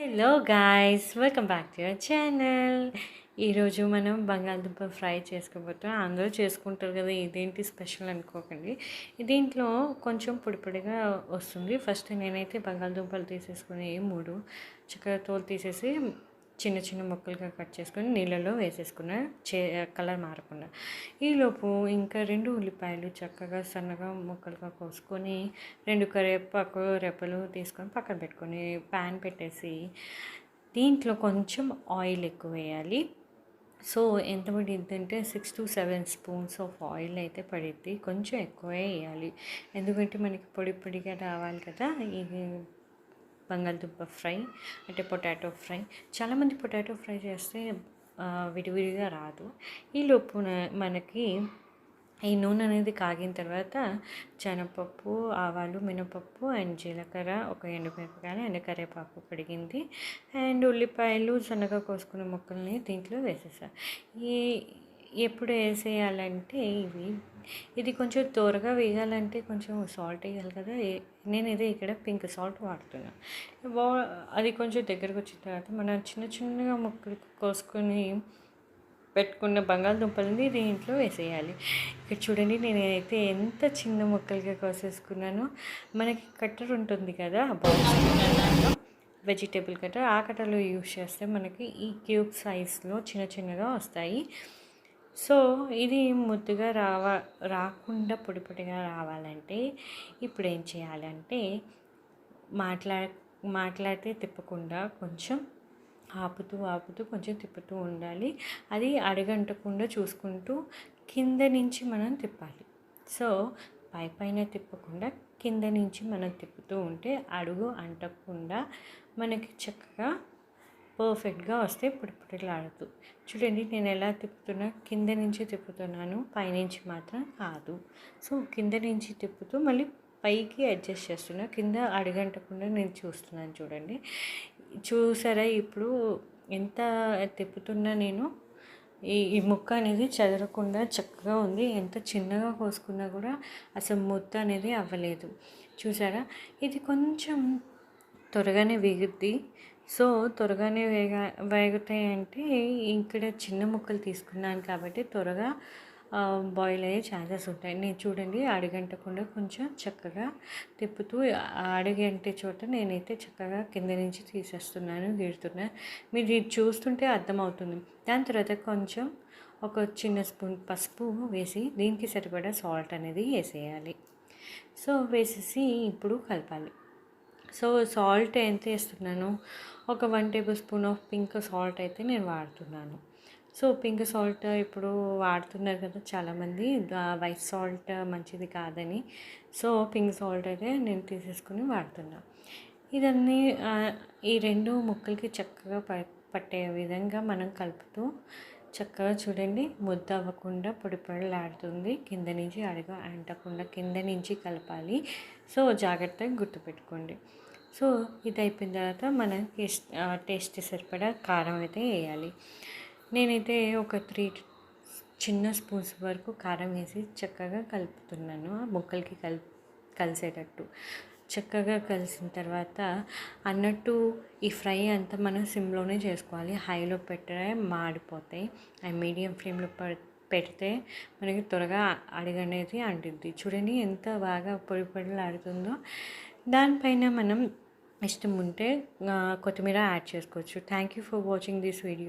Hello guys welcome back to your channel ఈరోజు మనం బంగాళదుంప ఫ్రై చేసుకోబోతాం అందరూ చేసుకుంటారు కదా ఇదేంటి స్పెషల్ అనుకోకండి. దీంట్లో కొంచెం పొడిపొడిగా వస్తుంది. ఫస్ట్ నేనైతే బంగాళదుంపలు తీసేసుకుని మూడు చక్కగా తోలు తీసేసి చిన్న చిన్న ముక్కలుగా కట్ చేసుకొని నీళ్ళలో వేసేసుకున్న చే కలర్ మారకుండా. ఈలోపు ఇంకా రెండు ఉల్లిపాయలు చక్కగా సన్నగా ముక్కలుగా కోసుకొని రెండు కరివేపాకు రెప్పలు తీసుకొని పక్కన పెట్టుకొని ప్యాన్ పెట్టేసి దీంట్లో కొంచెం ఆయిల్ ఎక్కువ వేయాలి. సో ఎంత పడిద్దంటే six to seven spoons of oil అయితే పడిద్ది కొంచెం ఎక్కువే వేయాలి. ఎందుకంటే మనకి పొడి పొడిగా రావాలి కదా ఇది బంగాళదుంప ఫ్రై అంటే పొటాటో ఫ్రై. చాలామంది పొటాటో ఫ్రై చేస్తే విడివిడిగా రాదు. ఈ లోపు మనకి ఈ నూనె అనేది కాగిన తర్వాత శనగపప్పు ఆవాలు మినపప్పు అండ్ జీలకర్ర ఒక ఎండుమిరపకాయలు అండ్ కరివేపాకు కడిగింది. అండ్ ఉల్లిపాయలు సన్నగా కోసుకున్న ముక్కల్ని దీంట్లో వేసేసా. ఈ ఎప్పుడు వేసేయాలంటే ఇవి. ఇది కొంచెం త్వరగా వేయాలంటే కొంచెం సాల్ట్ వేయాలి కదా. నేను ఇదే ఇక్కడ పింక్ సాల్ట్ వాడుతున్నాను బా అది కొంచెం దగ్గరకు వచ్చిన తర్వాత మనం చిన్న చిన్నగా ముక్కలు కోసుకొని పెట్టుకున్న బంగాళదుంపలని దీంట్లో వేసేయాలి. ఇక్కడ చూడండి నేనైతే ఎంత చిన్న ముక్కలుగా కోసేసుకున్నానో. మనకి కట్టర్ ఉంటుంది కదా వెజిటేబుల్ కట్టర్. ఆ కట్టర్లో యూస్ చేస్తే మనకి ఈ క్యూబ్ సైజ్లో చిన్న చిన్నగా వస్తాయి. సో ఇది ముద్దుగా రావా రాకుండా పొడి పొడిగా రావాలంటే ఇప్పుడు ఏం చేయాలంటే మాట్లా మాట్లాడితే తిప్పకుండా కొంచెం ఆపుతూ ఆపుతూ కొంచెం తిప్పుతూ ఉండాలి. అది అడగంటకుండా చూసుకుంటూ కింద నుంచి మనం తిప్పాలి. సో పై పైన తిప్పకుండా కింద నుంచి మనం తిప్పుతూ ఉంటే అడుగు అంటకుండా మనకి చక్కగా పర్ఫెక్ట్గా వస్తే పుడిపుడిలాడదు. చూడండి నేను ఎలా తిప్పుతున్నా? కింద నుంచి తిప్పుతున్నాను పైనుంచి మాత్రం కాదు. సో కింద నుంచి తిప్పుతూ మళ్ళీ పైకి అడ్జస్ట్ చేస్తున్నా. కింద అడగంటకుండా నేను చూస్తున్నాను చూడండి. చూసారా ఇప్పుడు ఎంత తిప్పుతున్నా నేను? ఈ ఈ ముక్క అనేది చెదరకుండా చక్కగా ఉంది. ఎంత చిన్నగా కోసుకున్నా కూడా అసలు ముద్ద అనేది అవ్వలేదు. చూసారా? ఇది కొంచెం త్వరగానే వేగుద్ది. సో త్వరగానే వేగ వేగుతాయి అంటే ఇక్కడ చిన్న ముక్కలు తీసుకున్నాను కాబట్టి త్వరగా బాయిల్ అయ్యే ఛాన్సెస్ ఉంటాయి. నేను చూడండి అడుగంటకుండా కొంచెం చక్కగా తిప్పుతూ అడుగంటే చోట నేనైతే చక్కగా కింద నుంచి తీసేస్తున్నాను గీడుతున్నాను మీరు ఇది చూస్తుంటే అర్థమవుతుంది. దాని తర్వాత కొంచెం ఒక చిన్న స్పూన్ పసుపు వేసి దీనికి సరిపడా సాల్ట్ అనేది వేసేయాలి. సో వేసేసి ఇప్పుడు కలపాలి. సో సాల్ట్ ఎంత వేస్తున్నాను ఒక one tablespoon of pink salt అయితే నేను వాడుతున్నాను. సో పింక్ సాల్ట్ ఇప్పుడు వాడుతున్నారు కదా చాలామంది వైట్ సాల్ట్ మంచిది కాదని. సో పింక్ సాల్ట్ అయితే నేను తీసేసుకుని వాడుతున్నా. ఇదన్నీ ఈ రెండు ముక్కలకి చక్కగా పట్టే విధంగా మనం కలుపుతూ చక్కగా చూడండి. ముద్ద అవ్వకుండా పొడి కింద నుంచి అడుగు అంటకుండా కింద నుంచి కలపాలి. సో జాగ్రత్తగా గుర్తుపెట్టుకోండి. సో ఇది అయిపోయిన తర్వాత మనం టేస్ట్ సరిపడా కారం అయితే వేయాలి. నేనైతే ఒక త్రీ చిన్న స్పూన్స్ వరకు కారం వేసి చక్కగా కలుపుతున్నాను. ఆ ముక్కలకి కల్ కలిసేటట్టు. చక్కగా కలిసిన తర్వాత అన్నట్టు ఈ ఫ్రై అంతా మనం సిమ్లోనే చేసుకోవాలి. హైలో పెట్టే మాడిపోతాయి. అవి మీడియం ఫ్లేమ్లో పెడితే మనకి త్వరగా అడిగనేది అంటుద్ది. చూడండి ఎంత బాగా పొడి పొడిలాడుతుందో. దానిపైన మనం ఇష్టం ఉంటే కొత్తిమీర యాడ్ చేసుకోవచ్చు. Thank you for watching this video